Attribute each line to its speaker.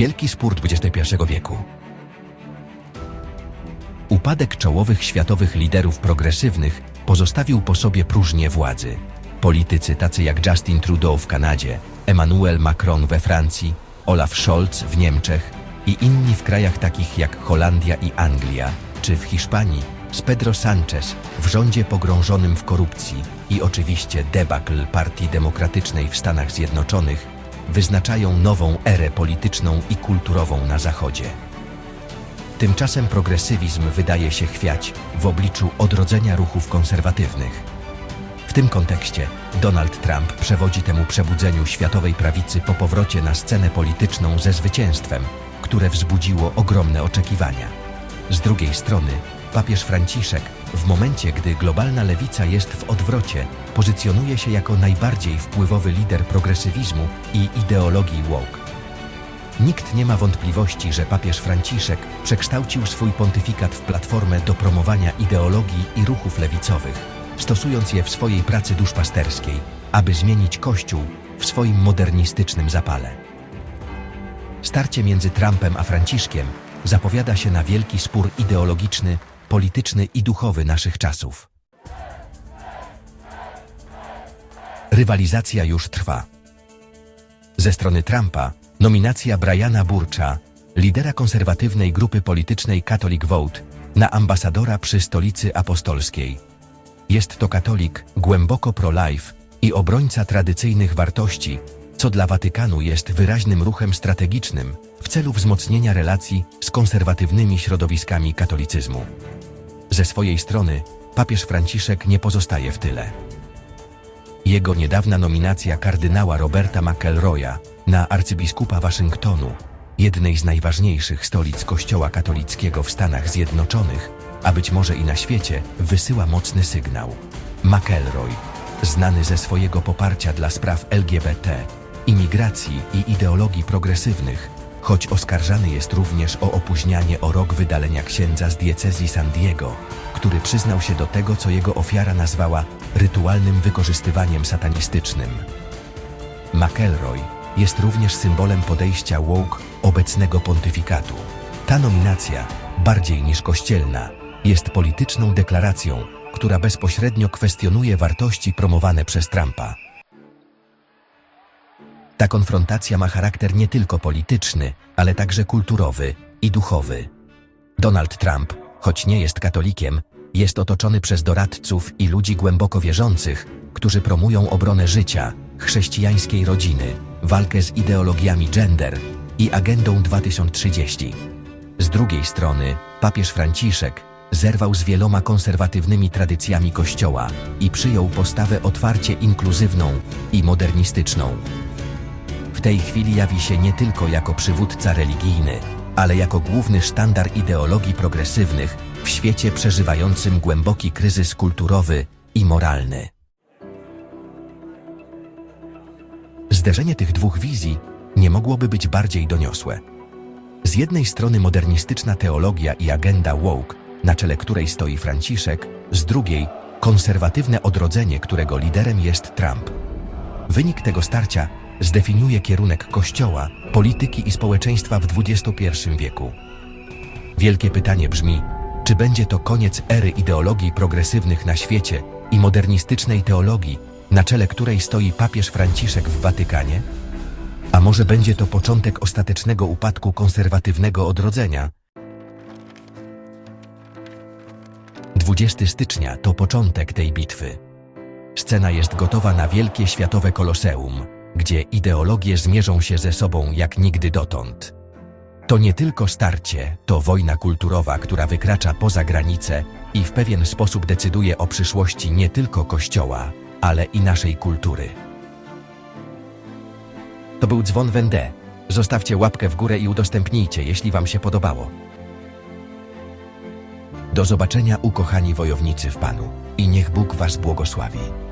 Speaker 1: Wielki spór XXI wieku. Upadek czołowych światowych liderów progresywnych pozostawił po sobie próżnię władzy. Politycy tacy jak Justin Trudeau w Kanadzie, Emmanuel Macron we Francji, Olaf Scholz w Niemczech i inni w krajach takich jak Holandia i Anglia, czy w Hiszpanii z Pedro Sanchez w rządzie pogrążonym w korupcji i oczywiście debakl Partii Demokratycznej w Stanach Zjednoczonych wyznaczają nową erę polityczną i kulturową na Zachodzie. Tymczasem progresywizm wydaje się chwiać w obliczu odrodzenia ruchów konserwatywnych. W tym kontekście Donald Trump przewodzi temu przebudzeniu światowej prawicy po powrocie na scenę polityczną ze zwycięstwem, które wzbudziło ogromne oczekiwania. Z drugiej strony, papież Franciszek, w momencie gdy globalna lewica jest w odwrocie, pozycjonuje się jako najbardziej wpływowy lider progresywizmu i ideologii woke. Nikt nie ma wątpliwości, że papież Franciszek przekształcił swój pontyfikat w platformę do promowania ideologii i ruchów lewicowych, stosując je w swojej pracy duszpasterskiej, aby zmienić Kościół w swoim modernistycznym zapale. Starcie między Trumpem a Franciszkiem zapowiada się na wielki spór ideologiczny, polityczny i duchowy naszych czasów. Rywalizacja już trwa. Ze strony Trumpa nominacja Briana Burcha, lidera konserwatywnej grupy politycznej Catholic Vote, na ambasadora przy Stolicy Apostolskiej. Jest to katolik głęboko pro-life i obrońca tradycyjnych wartości, co dla Watykanu jest wyraźnym ruchem strategicznym celu wzmocnienia relacji z konserwatywnymi środowiskami katolicyzmu. Ze swojej strony papież Franciszek nie pozostaje w tyle. Jego niedawna nominacja kardynała Roberta McElroya na arcybiskupa Waszyngtonu, jednej z najważniejszych stolic Kościoła katolickiego w Stanach Zjednoczonych, a być może i na świecie, wysyła mocny sygnał. McElroy, znany ze swojego poparcia dla spraw LGBT, imigracji i ideologii progresywnych, choć oskarżany jest również o opóźnianie o rok wydalenia księdza z diecezji San Diego, który przyznał się do tego, co jego ofiara nazwała rytualnym wykorzystywaniem satanistycznym. McElroy jest również symbolem podejścia woke obecnego pontyfikatu. Ta nominacja, bardziej niż kościelna, jest polityczną deklaracją, która bezpośrednio kwestionuje wartości promowane przez Trumpa. Ta konfrontacja ma charakter nie tylko polityczny, ale także kulturowy i duchowy. Donald Trump, choć nie jest katolikiem, jest otoczony przez doradców i ludzi głęboko wierzących, którzy promują obronę życia, chrześcijańskiej rodziny, walkę z ideologiami gender i agendą 2030. Z drugiej strony, papież Franciszek zerwał z wieloma konserwatywnymi tradycjami Kościoła i przyjął postawę otwarcie inkluzywną i modernistyczną. W tej chwili jawi się nie tylko jako przywódca religijny, ale jako główny sztandar ideologii progresywnych w świecie przeżywającym głęboki kryzys kulturowy i moralny. Zderzenie tych dwóch wizji nie mogłoby być bardziej doniosłe. Z jednej strony modernistyczna teologia i agenda woke, na czele której stoi Franciszek, z drugiej konserwatywne odrodzenie, którego liderem jest Trump. Wynik tego starcia zdefiniuje kierunek Kościoła, polityki i społeczeństwa w XXI wieku. Wielkie pytanie brzmi, czy będzie to koniec ery ideologii progresywnych na świecie i modernistycznej teologii, na czele której stoi papież Franciszek w Watykanie? A może będzie to początek ostatecznego upadku konserwatywnego odrodzenia? 20 stycznia to początek tej bitwy. Scena jest gotowa na wielkie światowe koloseum, gdzie ideologie zmierzą się ze sobą jak nigdy dotąd. To nie tylko starcie, to wojna kulturowa, która wykracza poza granice i w pewien sposób decyduje o przyszłości nie tylko Kościoła, ale i naszej kultury. To był dzwon Wende. Zostawcie łapkę w górę i udostępnijcie, jeśli Wam się podobało. Do zobaczenia, ukochani wojownicy w Panu, i niech Bóg Was błogosławi.